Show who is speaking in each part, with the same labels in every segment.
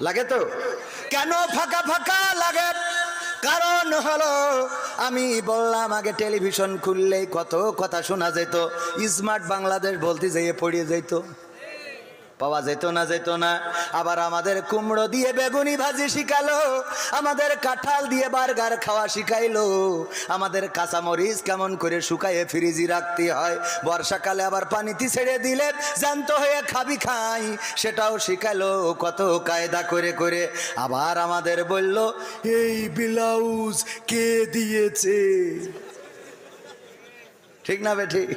Speaker 1: লাগে তো? কেন ফাঁকা ফাঁকা লাগে? কারণ হলো, আমি বললাম আগে টেলিভিশন খুললেই কত কথা শোনা যেত, স্মার্ট বাংলাদেশ বলতে যেয়ে পড়িয়ে যেত। পাওয়া যেত না যেত না। আবার আমাদের কুমড়ো দিয়ে বেগুনি ভাজি শিখালো, আমাদের কাঁঠাল দিয়ে বার্গার খাওয়া শিখাইলো। আমাদের কাঁচামরিচ কেমন করে শুকাইয়ে ফ্রিজি রাখতে হয়, বর্ষাকালে আবার পানিতে ছেড়ে দিলে জ্যান্ত হয়ে খাবি খাই, সেটাও শিখালো কত কায়দা করে করে। আবার আমাদের বলল, এই ব্লাউজ কে দিয়েছে? ঠিক না বেঠিক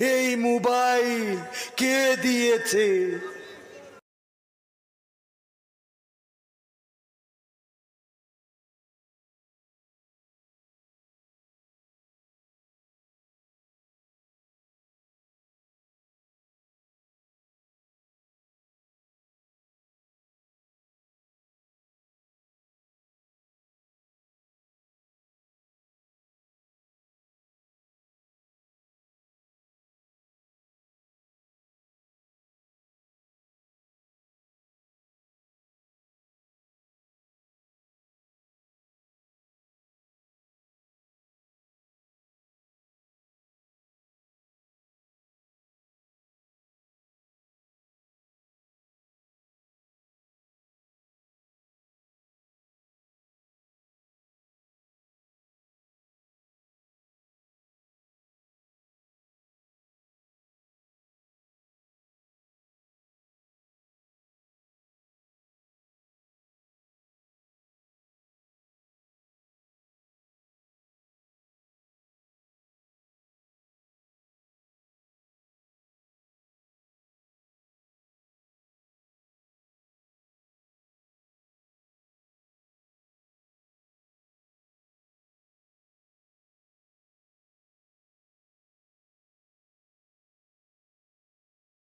Speaker 1: এই মোবাইল কে দিয়েছে?